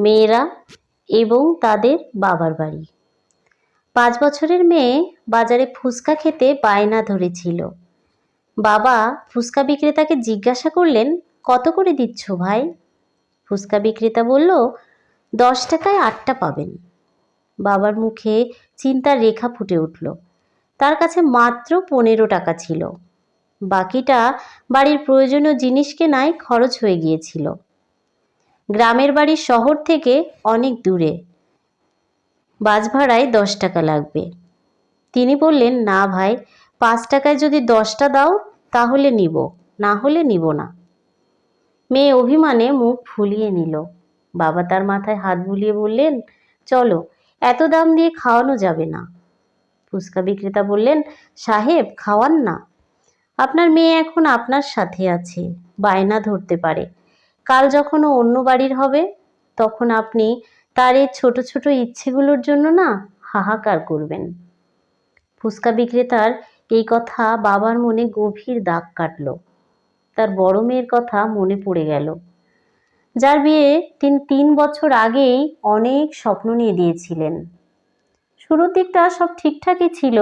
মেয়েরা এবং তাদের বাবার বাড়ি। পাঁচ বছরের মেয়ে বাজারে ফুচকা খেতে বায়না ধরেছিল। বাবা ফুচকা বিক্রেতাকে জিজ্ঞাসা করলেন, কত করে দিচ্ছ ভাই? ফুচকা বিক্রেতা বলল, দশ টাকায় আটটা পাবেন। বাবার মুখে চিন্তার রেখা ফুটে উঠল। তার কাছে মাত্র পনেরো টাকা ছিল। বাকিটা বাড়ির প্রয়োজনীয় জিনিস কেনায় খরচ হয়ে গিয়েছিল। গ্রামের বাড়ি শহর থেকে অনেক দূরে। বাস ভাড়ায় দশ টাকা লাগবে। তিনি বললেন, না ভাই, পাঁচ টাকায় যদি দশটা দাও, তাহলে নিব, না হলে নিব না। মেয়ে অভিমানে মুখ ফুলিয়ে নিল। বাবা তার মাথায় হাত বুলিয়ে বললেন, চলো, এত দাম দিয়ে খাওয়ানো যাবে না। ফুচকা বিক্রেতা বললেন, সাহেব, খাওয়ান না। আপনার মেয়ে এখন আপনার সাথে আছে, বায়না ধরতে পারে। কাল যখন ও অন্য বাড়ির হবে, তখন আপনি তার এই ছোট ছোট ইচ্ছেগুলোর জন্য না হাহাকার করবেন। ফুচকা বিক্রেতার এই কথা বাবার মনে গভীর দাগ কাটল। তার বড় মেয়ের কথা মনে পড়ে গেল। যার বিয়ে তিনি, তিন বছর আগেই অনেক স্বপ্ন নিয়ে দিয়েছিলেন। শুরুর দিকটা সব ঠিকঠাকই ছিল,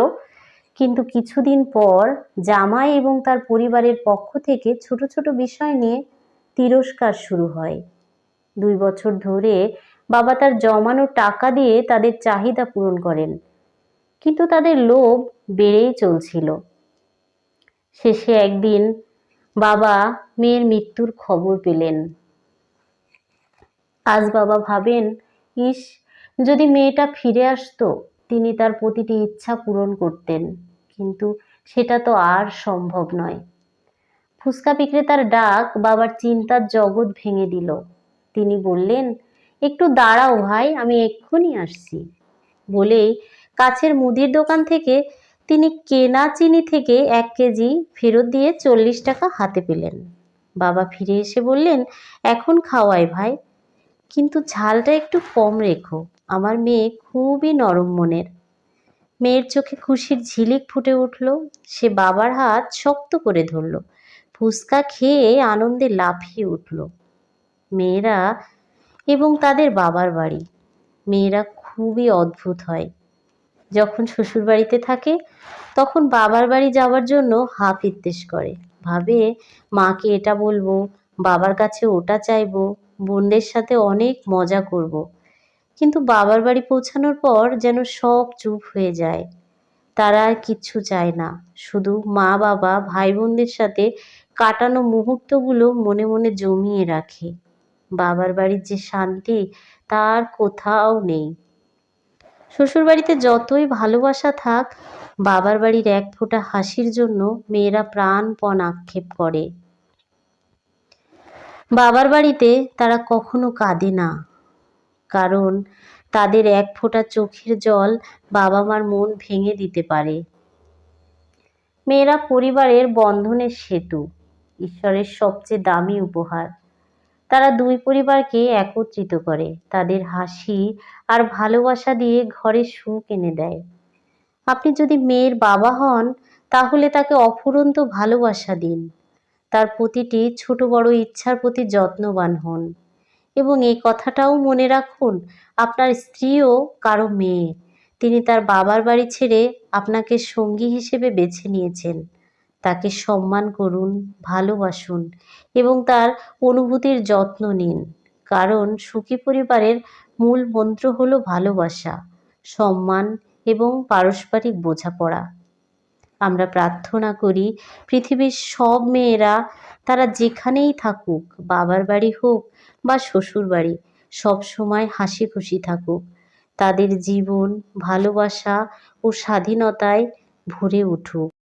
কিন্তু কিছুদিন পর জামাই এবং তার পরিবারের পক্ষ থেকে ছোট ছোট বিষয় নিয়ে তিরস্কার শুরু হয়। দুই বছর ধরে বাবা তার জমানো টাকা দিয়ে তাদের চাহিদা পূরণ করেন, কিন্তু তাদের লোভ বেড়েই চলছিল। শেষে একদিন বাবা মেয়ের মৃত্যুর খবর পেলেন। আজ বাবা ভাবেন, ইস, যদি মেয়েটা ফিরে আসতো, তিনি তার প্রতিটি ইচ্ছা পূরণ করতেন, কিন্তু সেটা তো আর সম্ভব নয়। ফুচকা বিক্রেতার ডাক বাবার চিন্তার জগৎ ভেঙে দিল। তিনি বললেন, একটু দাঁড়াও ভাই, আমি এক্ষুনি আসছি। বলেই কাছের মুদির দোকান থেকে তিনি কেনা চিনি থেকে এক কেজি ফেরত দিয়ে চল্লিশ টাকা হাতে পেলেন। বাবা ফিরে এসে বললেন, এখন খাওয়াই ভাই, কিন্তু ঝালটা একটু কম রেখো, আমার মেয়ে খুবই নরম মনের। মেয়ের চোখে খুশির ঝিলিক ফুটে উঠল, সে বাবার হাত শক্ত করে ধরল। ফুচকা খেয়ে আনন্দে লাফিয়ে উঠল। মেয়েরা এবং তাদের বাবার বাড়ি। মেয়েরা খুবই অদ্ভুত হয়। যখন শ্বশুর বাড়িতে থাকে, তখন বাবার বাড়ি যাওয়ার জন্য হাফ ফিত্তেশ করে। ভাবে, মাকে এটা বলব, বাবার কাছে ওটা চাইব, বোনদের সাথে অনেক মজা করব। কিন্তু বাবার বাড়ি পৌঁছানোর পর যেন সব চুপ হয়ে যায়। তারা আর কিচ্ছু চায় না। শুধু মা, বাবা ভাই বোনদের সাথে কাটানো মুহূর্তগুলো মনে মনে জমিয়ে রাখে। বাবার বাড়ির যে শান্তি, তার কোথাও নেই। শ্বশুরবাড়িতে যতই ভালোবাসা থাক, বাবার বাড়ির এক ফোঁটা হাসির জন্য মেয়েরা প্রাণপণ আক্ষেপ করে। বাবার বাড়িতে তারা কখনো কাঁদে না, কারণ তাদের এক ফোঁটা চোখের জল বাবা মার মন ভেঙে দিতে পারে। মেয়েরা পরিবারের বন্ধনের সেতু। ঈশ্বরের সবচেয়ে দামি উপহার। তারা দুই পরিবারকে একত্রিত করে, তাদের হাসি আর ভালোবাসা দিয়ে ঘরে সুখ এনে দেয়। আপনি যদি মেয়ের বাবা হন, তাহলে তাকে অফুরন্ত ভালোবাসা দিন। তার প্রতিটি ছোট বড় ইচ্ছার প্রতি যত্নবান হন। এবং এই কথাটাও মনে রাখুন, আপনার স্ত্রীও কারও মেয়ে, তিনি তার বাবার বাড়ি ছেড়ে আপনাকে সঙ্গী হিসেবে বেছে নিয়েছেন। তাকে সম্মান করুন, ভালোবাসুন এবং তার অনুভূতির যত্ন নিন। কারণ সুখী পরিবারের মূল মন্ত্র হল ভালোবাসা, সম্মান এবং পারস্পরিক বোঝাপড়া। আমরা প্রার্থনা করি, পৃথিবীর সব মেয়েরা, তারা যেখানেই থাকুক, বাবার বাড়ি হোক বা শ্বশুর বাড়ি, সব সময় হাসি খুশি থাকুক। তাদের জীবন, ভালোবাসা ও স্বাধীনতায় ভরে উঠুক।